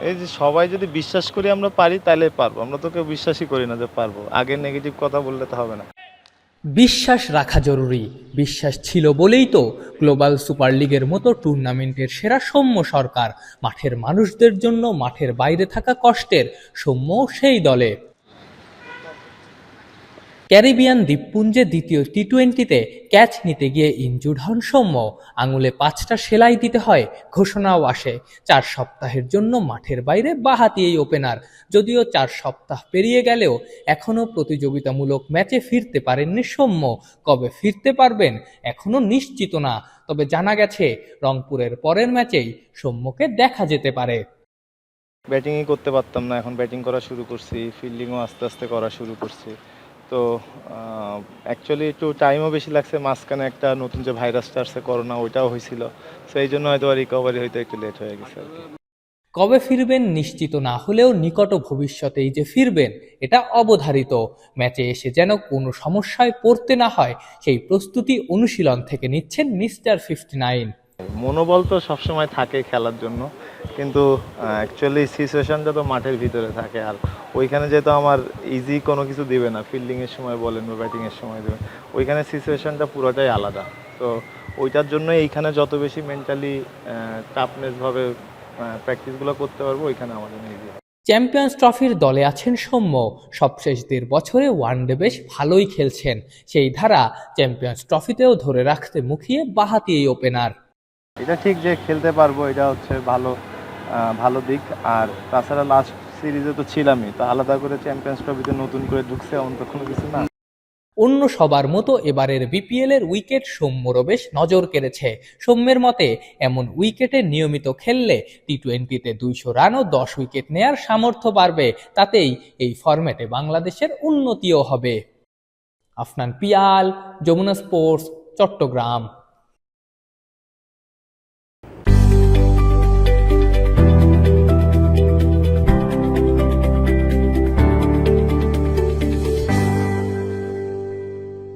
এই যে সবাই যদি বিশ্বাস করি আমরা পারি তাহলে পারব। আমরা তো কেউ বিশ্বাসই করি না যে পারব। আগে নেগেটিভ কথা বললে তো হবে না। বিশ্বাস রাখা জরুরি। বিশ্বাস ছিল বলেই তো গ্লোবাল সুপার লিগের মতো টুর্নামেন্টের সেরা সৌম্য সরকার। মাঠের মানুষদের জন্য মাঠের বাইরে থাকা কষ্টের সৌম্য সেই দলে। ক্যারিবিয়ান দ্বীপপুঞ্জে দ্বিতীয় টি টোয়েন্টিতে ক্যাচ নিতে গিয়ে ইনজুর্ড হন সৌম্য। আঙুলে পাঁচটা সেলাই দিতে হয়, ঘোষণাও আসে। চার সপ্তাহের জন্য মাঠের বাইরে বাহাতি এই ওপেনার। যদিও চার সপ্তাহ পেরিয়ে গেলেও এখনও প্রতিযোগিতামূলক ম্যাচে ফিরতে পারেননি সৌম্য। কবে ফিরতে পারবেন এখনও নিশ্চিত না। তবে জানা গেছে, রংপুরের পরের ম্যাচেই সৌম্যকে দেখা যেতে পারে। ব্যাটিংই করতে পারতাম না, এখন ব্যাটিং করা শুরু করছি, ফিল্ডিংও আস্তে আস্তে করা শুরু করছি। তো অ্যাকচুয়ালি একটু টাইমও বেশি লাগছে মাঝখানে একটা নতুন যে ভাইরাসটা আসছে করোনা ওইটাও হয়েছিল। তো এই জন্য হয়তো রিকভারি হয়তো একটু লেট হয়ে গেছে আর কি। কবে ফিরবেন নিশ্চিত না হলেও নিকট ভবিষ্যতেই যে ফিরবেন এটা অবধারিত। ম্যাচে এসে যেন কোনো সমস্যায় পড়তে না হয় সেই প্রস্তুতি অনুশীলন থেকে নিচ্ছেন মিস্টার ফিফটি নাইন। মনোবল তো সবসময় থাকে খেলার জন্য। কিন্তু অ্যাকচুয়ালি সিচুয়েশনটা তো মাঠের ভিতরে থাকে আর ওইখানে যেহেতু আমার ইজি কোনো কিছু দিবে না ফিল্ডিংয়ের সময় বলেন বা ব্যাটিংয়ের সময় দেবেন ওইখানে সিচুয়েশনটা পুরোটাই আলাদা। তো ওইটার জন্য এইখানে যত বেশি মেন্টালি টাফনেসভাবে প্র্যাকটিসগুলো করতে পারব ওইখানে আমাদের ইজি চ্যাম্পিয়ন্স ট্রফির দলে আছেন সৌম্য। সবশেষ দেড় বছরে ওয়ানডে বেশ ভালোই খেলছেন। সেই ধারা চ্যাম্পিয়ন্স ট্রফিতেও ধরে রাখতে মুখিয়ে বাহাতি এই ওপেনার এটা ঠিক যে খেলতে পারব এটা হচ্ছে ভালো। ভালো দিক। আর তাছাড়া লাস্ট সিরিজে তো ছিলামই, তো আলাদা করে চ্যাম্পিয়ন্স ট্রফিতে নতুন করে ঢুকছে এমন তো কোনো কিছু না। অন্য সবার মতো এবারের বিপিএল এর উইকেট সৌম্যরও বেশ নজর কেড়েছে। সৌম্যের মতে, এমন উইকেটে নিয়মিত খেললে টি টোয়েন্টিতে দুইশো রান ও দশ উইকেট নেয়ার সামর্থ্য বাড়বে, তাতেই এই ফরম্যাটে বাংলাদেশের উন্নতিও হবে। আফনান পিয়াল, যমুনা স্পোর্টস চট্টগ্রাম।